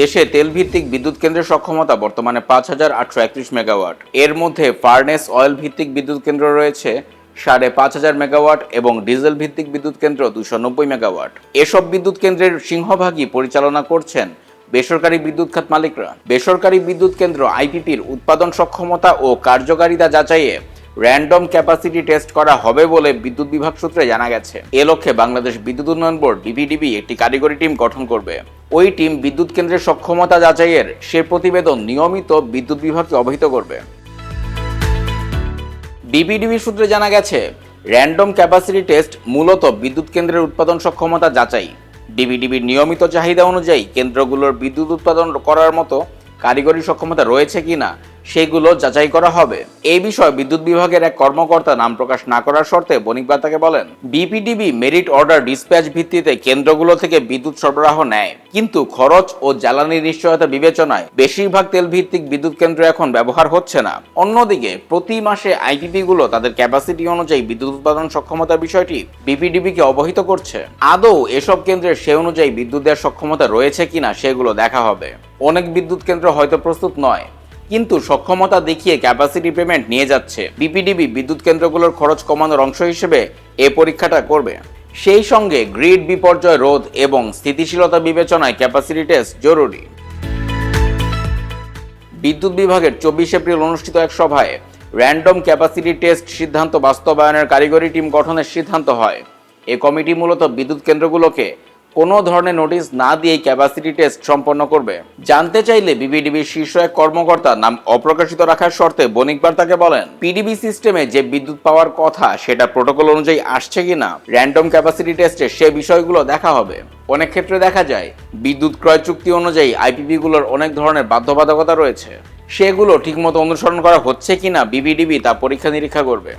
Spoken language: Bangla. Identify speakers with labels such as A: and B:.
A: দেশে তেলভিত্তিক বিদ্যুৎ কেন্দ্রের সক্ষমতা বর্তমানে পাঁচ হাজার আটশো একত্রিশ মেগাওয়াট। এর মধ্যে ফার্নেস অয়েল ভিত্তিক বিদ্যুৎ কেন্দ্র রয়েছে সাড়ে পাঁচ হাজার মেগাওয়াট এবং ডিজেল ভিত্তিক বিদ্যুৎ কেন্দ্র দুশো নব্বই মেগাওয়াট। এসব বিদ্যুৎ কেন্দ্রের সিংহভাগই পরিচালনা করছেন বেসরকারি বিদ্যুৎ খাত মালিকরা। বেসরকারি বিদ্যুৎ কেন্দ্র আইপিপির উৎপাদন সক্ষমতা ও কার্যকারিতা যাচাইয়ে র্যান্ডম ক্যাপাসিটি টেস্ট করা হবে বলে বিদ্যুৎ বিভাগ সূত্রে জানা গেছে। এ লক্ষ্যে বাংলাদেশ বিদ্যুৎ উন্নয়ন বোর্ড, বিপিডিবি, একটি কারিগরি টিম গঠন করবে। ওই টিম বিদ্যুৎ কেন্দ্রের সক্ষমতা যাচাইয়ের সে প্রতিবেদন নিয়মিত বিদ্যুৎ বিভাগকে অবহিত করবে। বিবিডিবি সূত্রে জানা গেছে, র্যান্ডম ক্যাপাসিটি টেস্ট মূলত বিদ্যুৎ কেন্দ্রের উৎপাদন সক্ষমতা যাচাই। ডিবিডিবির নিয়মিত চাহিদা অনুযায়ী কেন্দ্রগুলোর বিদ্যুৎ উৎপাদন করার মতো কারিগরি সক্ষমতা রয়েছে কিনা সেগুলো যাচাই করা হবে। এই বিষয়ে বিদ্যুৎ বিভাগের এক কর্মকর্তা নাম প্রকাশ না করার শর্তে বণিক বার্তাকে বলেন, বিপিডিবি মেরিট অর্ডার ডিসপ্যাচ ভিত্তিতে কেন্দ্রগুলো থেকে বিদ্যুৎ সরবরাহ নেয়। কিন্তু খরচ ও জ্বালানি নিশ্চয়তা বিবেচনায় বেশিরভাগ তেল ভিত্তিক বিদ্যুৎ কেন্দ্র এখন ব্যবহার হচ্ছে না। অন্যদিকে, প্রতি মাসে আইপিপি গুলো তাদের ক্যাপাসিটি অনুযায়ী বিদ্যুৎ উৎপাদন সক্ষমতার বিষয়টি বিপিডিবিকে অবহিত করছে। আদৌ এসব কেন্দ্রের সে অনুযায়ী বিদ্যুৎ দেওয়ার সক্ষমতা রয়েছে কিনা সেগুলো দেখা হবে। অনেক বিদ্যুৎ কেন্দ্র হয়তো প্রস্তুত নয়। কিন্তু সক্ষমতা দেখিয়ে ক্যাপাসিটি পেমেন্ট নিয়ে যাচ্ছে। বিপিডিবি বিদ্যুৎ কেন্দ্রগুলোর খরচ কমানোর অংশ হিসেবে এ পরীক্ষাটা করবে। সেই সঙ্গে গ্রিড বিপর্যয় রোধ এবং স্থিতিশীলতা বিবেচনায় ক্যাপাসিটি টেস্ট জরুরি। বিদ্যুৎ বিভাগের চব্বিশ এপ্রিল অনুষ্ঠিত এক সভায় র্যান্ডম ক্যাপাসিটি টেস্ট সিদ্ধান্ত বাস্তবায়নের কারিগরি টিম গঠনের সিদ্ধান্ত হয়। এ কমিটি মূলত বিদ্যুৎ কেন্দ্রগুলোকে কোনো ধরনের নোটিশ না দিয়েই ক্যাপাসিটি টেস্ট সম্পন্ন করবে? জানতে চাইলে বিবিডিবির শীর্ষ এক কর্মকর্তা নাম অপ্রকাশিত রাখার শর্তে বণিক বার্তাকে বলেন। পিডিবি সিস্টেমে যে বিদ্যুৎ পাওয়ার কথা, সেটা প্রোটোকল অনুযায়ী আসছে কিনা র্যান্ডম ক্যাপাসিটি টেস্টে সে বিষয়গুলো দেখা হবে। অনেক ক্ষেত্রে দেখা যায়, বিদ্যুৎ ক্রয় চুক্তি অনুযায়ী আইপিপি গুলোর অনেক ধরনের বাধ্যবাধকতা রয়েছে। সেগুলো ঠিকমতো অনুসরণ করা হচ্ছে কিনা বিবিডিবি তা পরীক্ষা নিরীক্ষা করবে।